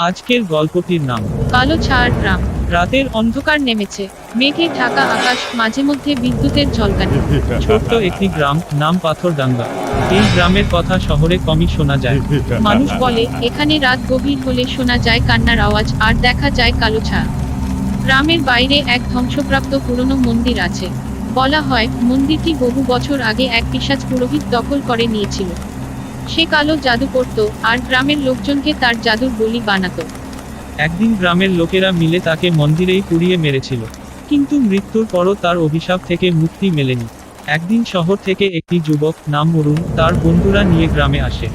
আজকের গল্পটির নাম। কালো ছাড় গ্রাম। রাতের অন্ধকার নেমেছে। মেঘে ঢাকা আকাশ মাঝে মধ্যে বিদ্যুতের ঝলকানি। ছোট্ট একটি গ্রাম নাম পাথরডাঙ্গা। এই গ্রামের কথা শহরে কমই শোনা যায়। মানুষ বলে এখানে রাত গভীর হলে শোনা যায় কান্নার আওয়াজ আর দেখা যায় কালো ছায়া। গ্রামের বাইরে এক ধ্বংসপ্রাপ্ত পুরনো মন্দির আছে। বলা হয় মন্দিরটি বহু বছর আগে এক পিশাচ পুরোহিত দখল করে নিয়েছিল। সে কালো জাদু করত আর গ্রামের লোকজনকে তার জাদুর বলি বানাতো। একদিন গ্রামের লোকেরা মিলে তাকে মন্দিরেই পুড়িয়ে মেরেছিল। কিন্তু মৃত্যুর পরও তার অভিশাপ থেকে মুক্তি মেলেনি। একদিন শহর থেকে একটি যুবক নাম অরুণ তার বন্ধুরা নিয়ে গ্রামে আসে।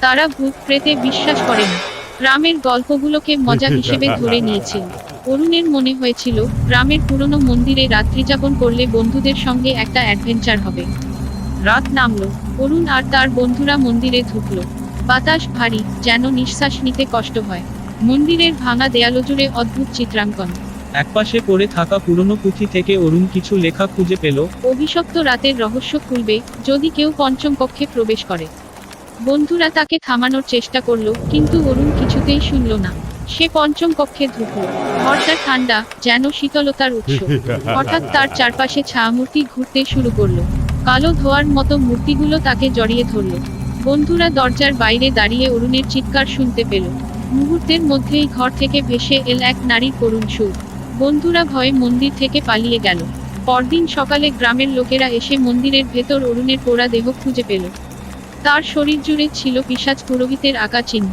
তারা ভূত প্রেতে বিশ্বাস করে না। গ্রামের গল্পগুলোকে মজা হিসেবে ধরে নিয়েছিল। অরুণের মনে হয়েছিল গ্রামের পুরনো মন্দিরে রাত্রিযাপন করলে বন্ধুদের সঙ্গে একটা অ্যাডভেঞ্চার হবে। রাত নামলো। অরুণ আর তার বন্ধুরা মন্দিরে ঢুকলো। বাতাস ভারী যেন নিঃশ্বাস নিতে কষ্ট হয়। মন্দিরের ভাঙা দেয়ালো জুড়ে অদ্ভুত চিত্রাঙ্কন। একপাশে পড়ে থাকা পুরনো পুঁথি থেকে অরুণ কিছু লেখা খুঁজে পেল। অভিশপ্ত রাতের রহস্য খুলবে যদি কেউ পঞ্চম কক্ষে প্রবেশ করে। বন্ধুরা তাকে থামানোর চেষ্টা করল কিন্তু অরুণ কিছুতেই শুনল না। সে পঞ্চম কক্ষে ঢুকলো। ঘরটা ঠান্ডা যেন শীতলতার উৎস। হঠাৎ তার চারপাশে ছায়ামূর্তি ঘুরতে শুরু করল। কালো ধোয়ার মতো মূর্তিগুলো তাকে জড়িয়ে ধরল। বন্ধুরা দরজার বাইরে দাঁড়িয়ে অরুণের চিৎকার শুনতে পেল। মুহূর্তের মধ্যেই ঘর থেকে ভেসে এল এক নারীর করুণ সুর। বন্ধুরা ভয়ে মন্দির থেকে পালিয়ে গেল। পরদিন সকালে গ্রামের লোকেরা এসে মন্দিরের ভেতর অরুণের পোড়া দেহ খুঁজে পেল। তার শরীর জুড়ে ছিল পিশাচ পুরোহিতের আঁকা চিহ্ন।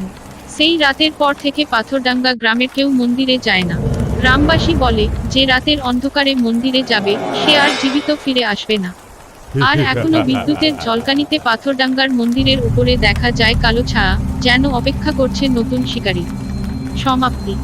সেই রাতের পর থেকে পাথরডাঙ্গা গ্রামের কেউ মন্দিরে যায় না। গ্রামবাসী বলে, যে রাতের অন্ধকারে মন্দিরে যাবে, সে আর জীবিত ফিরে আসবে না। আর এখনও বিদ্যুতের ঝলকানিতে পাথরডাঙ্গার মন্দিরের উপরে দেখা যায় কালো ছায়া, যেন অপেক্ষা করছে নতুন শিকারী। সমাপ্তি।